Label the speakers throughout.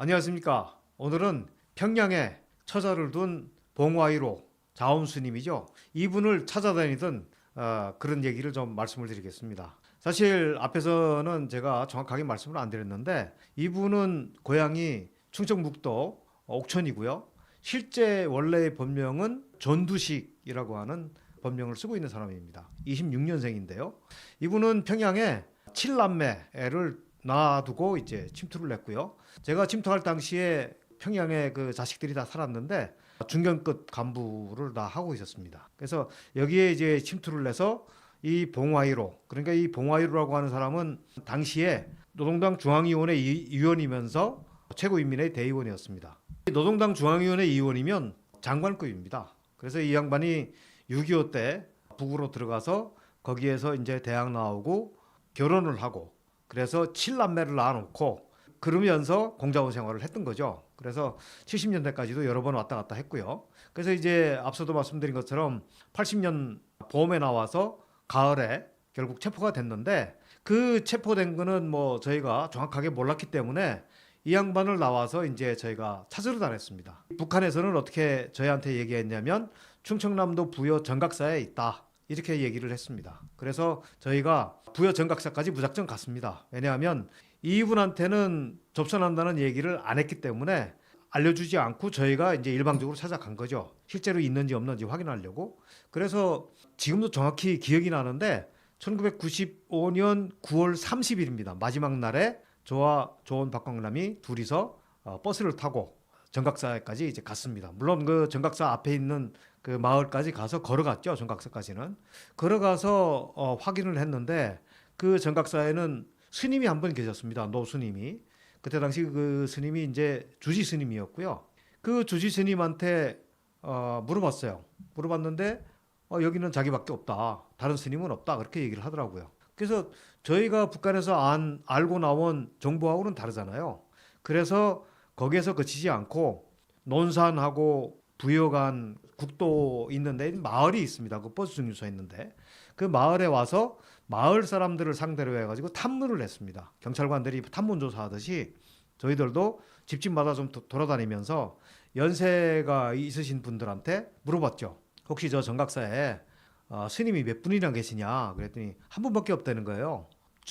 Speaker 1: 안녕하십니까. 오늘은 평양에 처자를 둔 봉화이로 자원스님이죠. 이분을 찾아다니던 어, 그런 얘기를 좀 말씀을 드리겠습니다. 사실 앞에서는 제가 정확하게 말씀을 안 드렸는데 이분은 고향이 충청북도 옥천이고요. 실제 원래의 본명은 전두식이라고 하는 본명을 쓰고 있는 사람입니다. 26년생인데요. 이분은 평양에 7남매를 놔두고 이제 침투를 했고요. 제가 침투할 당시에 평양에 그 자식들이 다 살았는데 중견급 간부를 다 하고 있었습니다. 그래서 여기에 이제 침투를 해서 이 봉화이로 그러니까 이 봉화이로라고 하는 사람은 당시에 노동당 중앙위원회 위원이면서 최고인민의 대의원이었습니다. 노동당 중앙위원회 위원이면 장관급입니다. 그래서 이 양반이 6.25 때 북으로 들어가서 거기에서 이제 대학 나오고 결혼을 하고 그래서 7남매를 낳아놓고 그러면서 공자원 생활을 했던 거죠. 그래서 70년대까지도 여러 번 왔다 갔다 했고요. 그래서 이제 앞서도 말씀드린 것처럼 80년 봄에 나와서 가을에 결국 체포가 됐는데 그 체포된 거는 뭐 저희가 정확하게 몰랐기 때문에 이 양반을 나와서 이제 저희가 찾으러 다녔습니다. 북한에서는 어떻게 저희한테 얘기했냐면 충청남도 부여 정각사에 있다. 이렇게 얘기를 했습니다. 그래서 저희가 부여 정각사까지 무작정 갔습니다. 왜냐하면 이분한테는 접선한다는 얘기를 안 했기 때문에 알려주지 않고 저희가 이제 일방적으로 찾아간 거죠. 실제로 있는지 없는지 확인하려고. 그래서 지금도 정확히 기억이 나는데 1995년 9월 30일입니다. 마지막 날에 저와 조원 박광남이 둘이서 어, 버스를 타고 정각사까지 이제 갔습니다. 물론 그정각사 앞에 있는 그 마을까지 가서 걸어갔죠. 정각사까지는 걸어가서 어, 확인을 했는데 그 정각사에는 스님이 한 분 계셨습니다. 노 스님이 그때 당시 그 스님이 이제 주지 스님이었고요. 그 주지 스님한테 어, 물어봤어요. 물어봤는데 어, 여기는 자기밖에 없다. 다른 스님은 없다. 그렇게 얘기를 하더라고요. 그래서 저희가 북한에서 안 알고 나온 정보하고는 다르잖아요. 그래서 거기에서 그치지 않고 논산하고 부여간 국도 있는데 마을이 있습니다. 그 버스 정류소 있는데 그 마을에 와서 마을 사람들을 상대로 해가지고 탐문을 했습니다. 경찰관들이 탐문 조사하듯이 저희들도 집집마다 좀 돌아다니면서 연세가 있으신 분들한테 물어봤죠. 혹시 저 정각사에 어, 스님이 몇 분이나 계시냐 그랬더니 한 분밖에 없다는 거예요.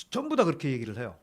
Speaker 1: 전부 다 그렇게 얘기를 해요.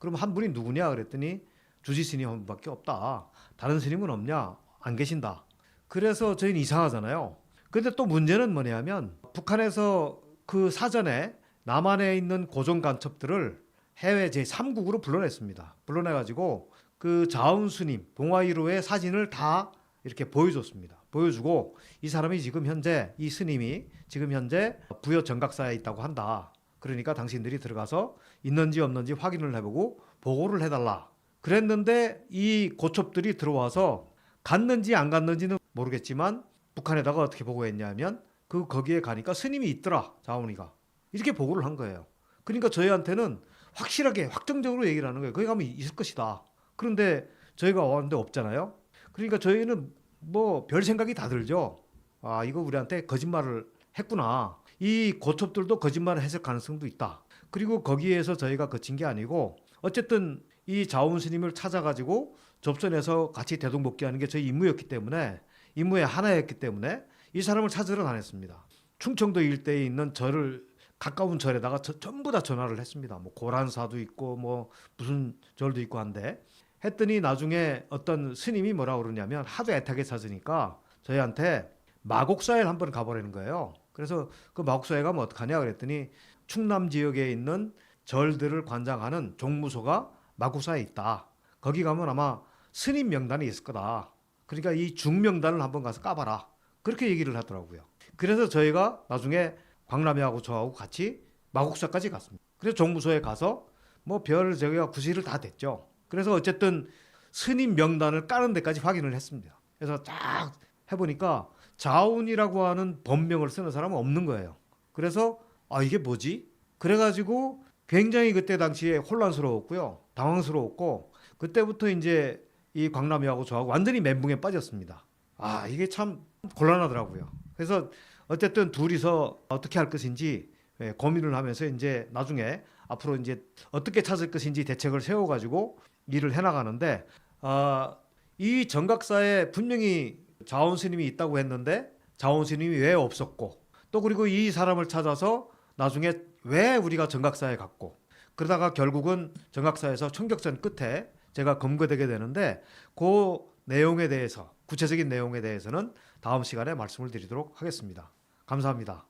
Speaker 1: 그럼 한 분이 누구냐 그랬더니 주지 스님 한 분밖에 없다. 다른 스님은 없냐? 안 계신다. 그래서 저희는 이상하잖아요. 근데 또 문제는 뭐냐면 북한에서 그 사전에 남한에 있는 고정 간첩들을 해외 제3국으로 불러냈습니다. 불러내가지고 그 자운스님 동아이로의 사진을 다 이렇게 보여줬습니다. 보여주고 이 사람이 지금 현재 이 스님이 지금 현재 부여 정각사에 있다고 한다. 그러니까 당신들이 들어가서 있는지 없는지 확인을 해보고 보고를 해달라. 그랬는데 이 고첩들이 들어와서 갔는지 안 갔는지는 모르겠지만 북한에다가 어떻게 보고했냐면 그 거기에 가니까 스님이 있더라 자원이가 이렇게 보고를 한 거예요. 그러니까 저희한테는 확실하게 확정적으로 얘기를 하는 거예요. 거기 가면 있을 것이다. 그런데 저희가 왔는데 없잖아요. 그러니까 저희는 뭐 별 생각이 다 들죠. 아 이거 우리한테 거짓말을 했구나. 이 고첩들도 거짓말을 했을 가능성도 있다. 그리고 거기에서 저희가 거친 게 아니고 어쨌든 이 자원 스님을 찾아가지고 접선해서 같이 대동복귀하는 게 저희 임무였기 때문에 임무의 하나였기 때문에 이 사람을 찾으러 다녔습니다. 충청도 일대에 있는 절을 가까운 절에다가 저, 전부 다 전화를 했습니다. 뭐 고란사도 있고 뭐 무슨 절도 있고 한데 했더니 나중에 어떤 스님이 뭐라 그러냐면 하도 애타게 찾으니까 저희한테 마곡사에 한번 가보라는 거예요. 그래서 그 마곡사에 가면 뭐 어떡하냐 그랬더니 충남 지역에 있는 절들을 관장하는 종무소가 마곡사에 있다. 거기 가면 아마 스님 명단이 있을 거다. 그러니까 이 중명단을 한번 가서 까봐라. 그렇게 얘기를 하더라고요. 그래서 저희가 나중에 광남이하고 저하고 같이 마곡사까지 갔습니다. 그래서 정부소에 가서 뭐별 저희가 구실을 다 됐죠. 그래서 어쨌든 스님 명단을 까는 데까지 확인을 했습니다. 그래서 쫙 해보니까 자운이라고 하는 법명을 쓰는 사람은 없는 거예요. 그래서 아 이게 뭐지? 그래가지고 굉장히 그때 당시에 혼란스러웠고요, 당황스러웠고 그때부터 이제 이 광남이하고 저하고 완전히 멘붕에 빠졌습니다. 아 이게 참 곤란하더라고요. 그래서 어쨌든 둘이서 어떻게 할 것인지 예, 고민을 하면서 이제 나중에 앞으로 이제 어떻게 찾을 것인지 대책을 세워가지고 일을 해나가는데 아, 이 정각사에 분명히 자원 스님이 있다고 했는데 자원 스님이 왜 없었고 또 그리고 이 사람을 찾아서 나중에 왜 우리가 정각사에 갔고 그러다가 결국은 정각사에서 총격전 끝에 제가 검거되게 되는데 그 내용에 대해서 구체적인 내용에 대해서는 다음 시간에 말씀을 드리도록 하겠습니다. 감사합니다.